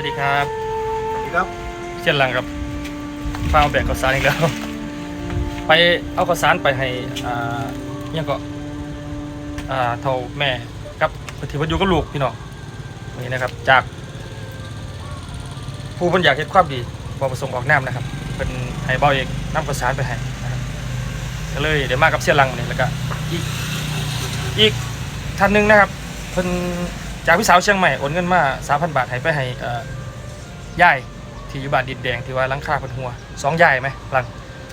วัสดีครับสวัสดีครับเช่นหลังครับฟ้าเอาแบกข้าวสารอีกแล้ว ไปเอาข้าวสารไปให้อ่าเนี่ยงก็อ่าเท่าแม่กับถือว่าอยู่กับลูกพี่น้องนี่นะครับ จาก ผู้เพิ่นอยากเห็นความดีบอประสงค์ออกน้ำนะครับ เป็นให้เบาเองนำข้าวสารไปให้นะครับก็เลยเดี๋ยวมากับเสียหลังนี่แล้วก็อีกอีกท่านหนึ่งนะครับเพิ่น จากพี่สาวเชียงใหม่โอนเงินมา3,000บาทให้ไปให้เอ่อย่ายที่อยู่บ้านดินแดงที่ว่าหลังคาเป็นหัวสองใหญ่ไหมหลัง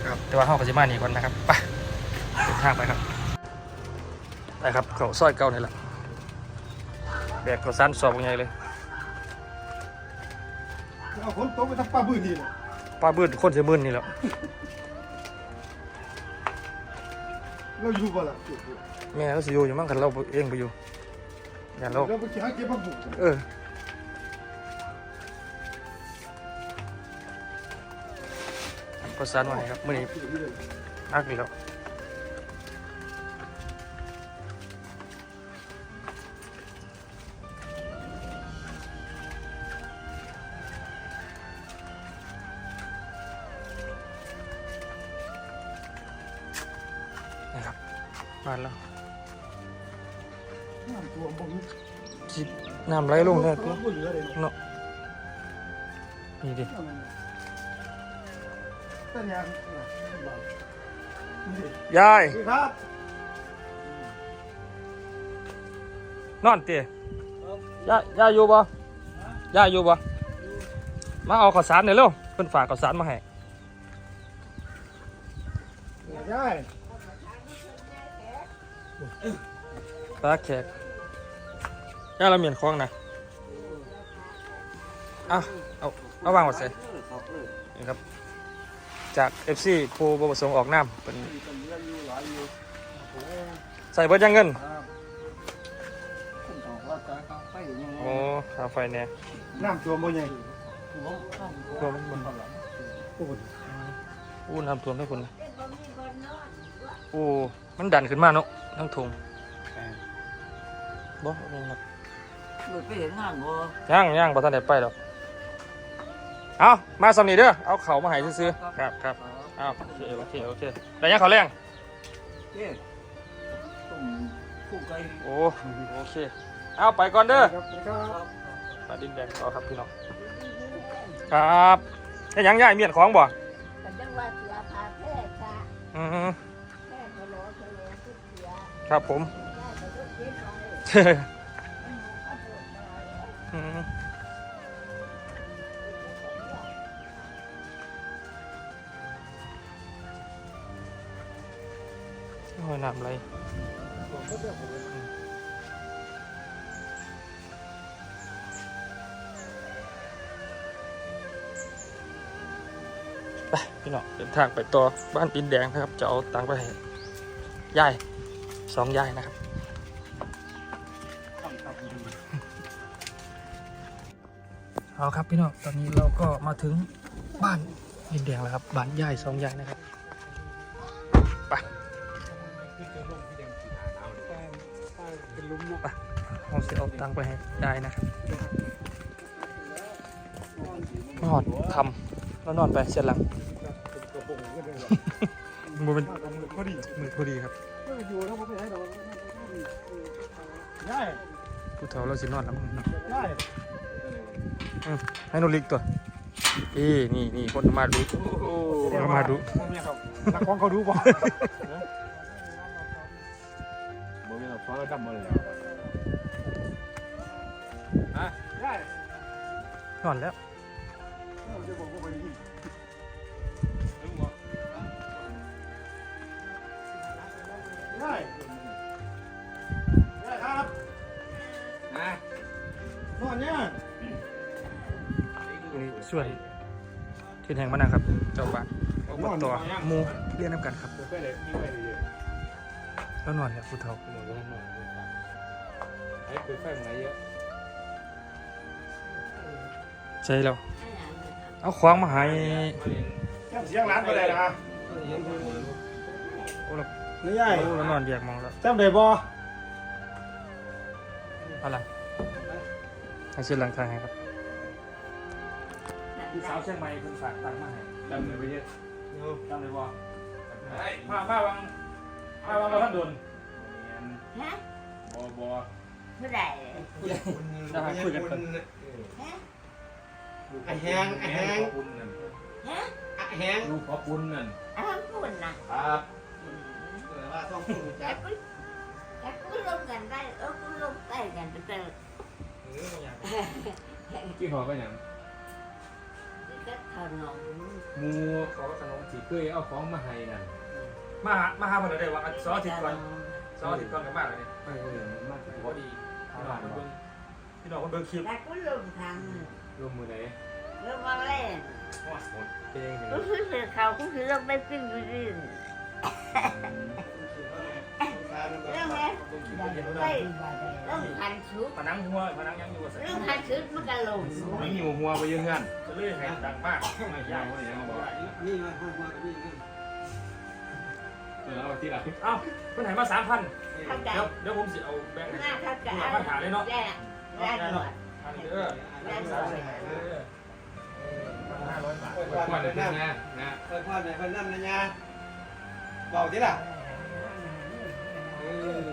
ครับแต่ว่าห้องกับจิมานี่ก่อนนะครับไปเดินทางไปครับไปครับเขาซอยเก่านี่แหละแบกเขาสั้นสอบยังไงเลยเอาฝนตกไปทั้งป้าบื้อนี่เลยปลาบืดคนเสียมื่นนี่แหล้วเราอยู่บ่ล่ะแม่เราสิอยู่อยู่มั่งคันเราเองไปอยู่ อย่าเราเราไปหาเก็บผักบุ้งเออก็สั้นมาให้ครับมื่อนี้นักดีแล้วนะครับมาแล้ว น้ำท่วมบ่สิน้ำไหลลงเนี่ยตัวบ่เหลือเลยเนาะเนาะนี่ดิแต่ยังนี่ยายดิครับนอนเตี๋ยยายยายอยู่บ่ยายอยู่บ่มาเอาข้าวสารหน่อยเร็วเพิ่นฝากข้าวสารมาให้ยายฝากแขก ยายเราเมียนคล้องนะเอาเอาเอาวางไว้ใส่นี่ครับ จาก FC ผู้บ่ประสงค์ออกน้ำเป็นใส่เบิดยังเงินโอ้ค่าไฟเนี่ยน้ำท่วมบ่ใหญ่รวมมันบ่โอ้โหอู้น้ำท่วมได้คนนะโอ้มันดันขึ้นมาเนาะทั้งทงบ่เอาลงครับ người cái hiện hàng của ย่างย่างบ่ทันได้ไปดอกเอามาสำนีเด้อเอาเขามาให้ซื้อๆครับครับเอาโอเคโอเคโอเคแต่ยังเขาแรง cái cùng khu cây โอ้โอเคเอาไปก่อนเด้อครับครับมาดินแดงต่อครับพี่น้องครับไอ้ยังย่ายเมียนของบ่แต่จังว่าเสือพาแพร่จ้าอืมแพร่ทะเลาะทะเลทุกเสือครับผม ได้แต่ทุกเสือเอาเลย ไปพี่น้องเดินทางไปต่อบ้านปินแดงนะครับ จะเอาตังค์ไปให้ยายสองยายนะครับเอาครับพี่น้องตอนนี้เราก็มาถึงบ้านดินแดงแล้วครับบ้านยายสองยายนะครับไปเป็นลุมเนาเราจะเอาตังค์ไปให้ยายนะครับนอนทำ แล้วนอนไปเสร็จหลังเป็นกระโปรงก็ได้หรอมือเป็นพอดีมือพอดีครับอยู่แล้วบ่ไปไหนดอกยายผู้เฒ่าเราสินอนแล้วมั้งเนาะยายอืมให้นุลิกตัวเอ้นี่นี่คนมาดูคนมาดูนักของเขาดูบ่บ่มีเราฟ้าดำมาเลยยายนอนแล้ว จะบอกว่าบ่ได้ครับนะนอนเนี่ยนี่ส่วนที่แห่งมานะครับเจ้าบ้านอบตหมูเรียนน้ำกันครับแล้วนอนแล้วผู้เฒ่าหนูก็หน่อยไอ้คุยไฟมันเยอะใช่แล้ว เอาควางมาให้แค่เสียงร้านบ่ได้นะโอ้แล้วนี่ยายโอ้แล้วนอนแยกมองแล้วจำได้บ่อะไรให้เชื่อหลังทางให้ครับพี่สาวเชียงใหม่เพิ่นฝากตังค์มาให้จำเลยไปเยอะจำได้บ่ไอ้มามาวังมาวังเราท่านโดนฮะบอบอเท่าไหร่นะครับคุยกันก่อนฮะ ไอ้แหงไอ้แหงคุณนั่นฮะไอ้แหงลูกพ่อคุณนั่นอ้าวพูดนะครับเออว่าต้องพูดจัแต่ดกูแต่กูลงกันได้เออกูลงใต้กันไปเจอกี่หอก็อย่างก็ขนมหมูเขาก็ขนมสีเคยเอาของมาให้นั่นมาหามาหาเพิ่นได้ว่าสองอาทิตย์ก่อนสองอาทิตย์ก่อนก็มาแล้วนี่ไม่เออมันมากพอดีพี่น้องเพิ่นเบิ่งพี่น้องเพิ่นเบิ่งคลิปแต่กูลงทาง รวมมือไหนลงมาเล่นเพลงกูคือเขากูคือลงไปปิ้งกูดินเรื่องไหมไปลงพันชุดผนังหัวผนังยังอยู่ว่าซั่นเรื่องพันชุดมันก็ลงไม่มีหัวไปยืนกันก็เลยให้ดังมากไม่ยากไม่ยากบอกนี่มาพูดมากับนี่นี่เออเอาที่หลังเอ้าเพิ่นให้มา3,000เข้าใจเดี๋ยวเดี๋ยวผมสิเอาแบ่งให้หน้าเข้าใจคุณปัญหาเลยเนาะแย่แย่หมด อันเด้ออันนี้สามสิบเด้อห้าร้อยบาทเปิดก่ก่ออนนเดี๋เดี๋ยวนะนะเปิดก่อนไหนเพิ่นนั่นนะยาเบาที่ล่ะเออ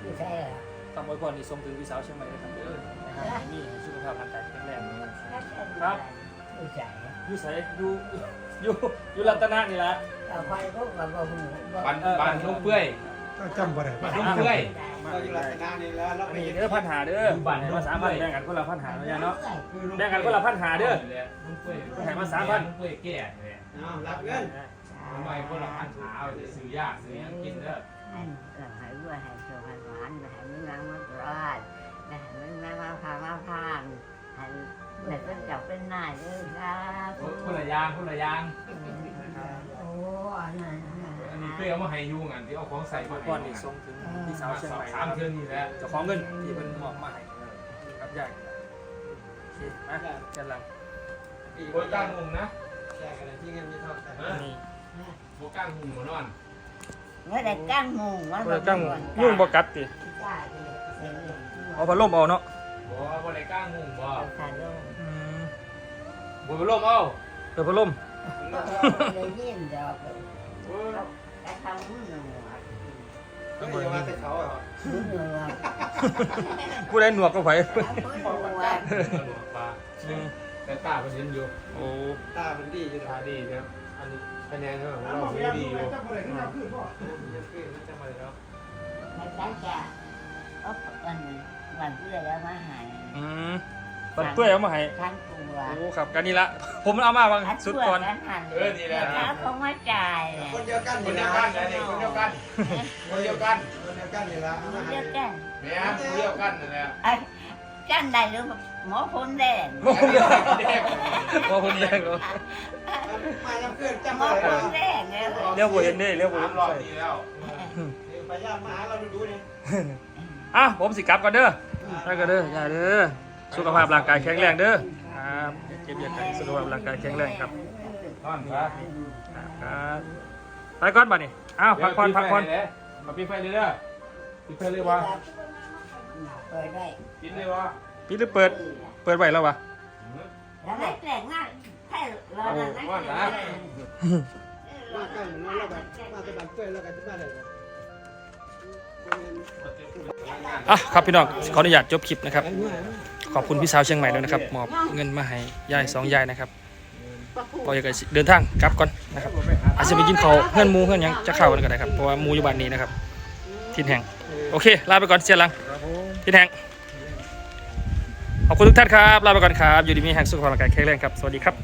ไม่ใช่เหรอตำบลก่อนนี่ส่งถึงพี่สาวเชียงใหม่นะครับเด้อนะครับนี่สุขภาพร่างกายแข็งแรงครับไม่ใช่อยู่ไสอยู่อยู่อยู่รัตนะนี่ละต่อไปก็แบบว่าหูบันบันลูกเปื่อย จำบ่ได้บันลูกเปื่อยเราอยู่ลักษณะนี้แล้วเราอันไปนี้เห็นเด้อพันหาเด้อให้มาสามพันแบ่งกันคนละพันหาเนาะเนาะแบ่งกันคนละพันหาเด้อลูกเปื่อยให้มาสามพันลูกเปื่อยแก่เลยเอารับเงินทำไมพวกเราพันหาเอาจะซื้อยากซื้อยังกินเด้อให้ให้ว่าให้โชว์ให้หวานให้มึงนั่งมารอดให้มึงนั่งมาพามาพานให้แต่เป็นจับเป็นนายเลยครับคนละยางคนละยางโอ้อันนั้น อันนี้เอามาให้ยูงันที่เอาของใส่มาให้ก่อนนี่ส่งถึงพี่สาวเชียงใหม่สามเทือนนี่แหละเจ้าของเงินที่เพิ่นมอบมาให้ครับยายโอเคมาแกันหลังอีกโบก้างหุงนะแจกอะไรที่เงินมีเท่ากันนี่โบก้างหุงหัวนอนเมื่อแต่ก้างงูว่าเพิ่นกั้งยุ่งบ่กัดติเอาพัดลมเอาเนาะบอกว่าบ่ได้ก้างหุงบ่ขาดลงอืมบ่ไปลมเอาเปิดพัดลม เลยยิ้มดอกแต่ทำมือหนูก็อย่ามาแต่เขาอะมือหนูผู้ใดหนวกก็ไผมือหนูปลาแต่ตาเพิ่นเห็นอยู่โอ้ตาเป็นดีอยู่ตาดีนะอันนี้คะแนนของเราเราไม่ดีอยู่จับอะไรขึ้นมาขึ้นพ่อจังมาแล้วมันตั้งจะเอาวันวันเพื่อแล้วมาหายอืม ปันเปื่อยเอามาให้ทั้งตัวโอ้ครับกันนี่ละผมเอามาบางสุดก่อน เออนี่แหละแล้วเขามาจ่ายคนเดียวกันคนเดียวกันนะนี่คนเดียวกันคนเดียวกันคนเดียวกันนี่ละเดียวกันแม่คนเดียวกันนั่นแหละไอ้จันได้หรือหมอคนแดงโอ้คนเดียวโอ้คนเดียวเหรอมาแล้วเพื่อนจับหมออะไรคนแดงเลยเรียกบ่เห็นเด้เรียกบ่สาเห็มนรอบใส่ดีแล้วไปย่ามาหาเราดูนี่อะผมสิกลับก่อนเด้อไปก่อนเด้ออย่าเด้อ สุขภาพร่างกายแข็งแรงเด้อครับเก็บเบียร์กันสุขภาพร่างกายแข็งแรงครับนอนซะครับไปก่อนบัดนี้อ้าวพักผ่อนพักผ่อนมาปีไฟเลยเด้อปีไฟเลยวะเปิดได้กินเลยวะปิดหรือเปิดเปิดไว้แล้ววะแล้วไม่แปลกมากถ้าเรานั่นมาใกล้เหมือนเราแบบมาจะบันเปื้อนแล้วกันจะมาเลยอะครับพี่น้องขออนุญาตจบคลิปนะครับ ขอบคุณพี่สาวเชียงใหม่ด้วยนะครับมอบเงินมาให้ยายสองยายนะครับพออยากจะเดินทางกลับก่อนนะครับอาจจะไปกินเขาวเพื่อนหมูเพื่อนหยังจะเข้ากันก็ได้ครับเพราะว่าหมูอยู่บ้านนี้นะครับทินแห่งโอเคลาไปก่อนเสียหลังทินแห่งขอบคุณทุกท่านครับลาไปก่อนครับอยู่ดีมีแห่งสุขภาพร่างกายแข็งแรงครับสวัสดีครับ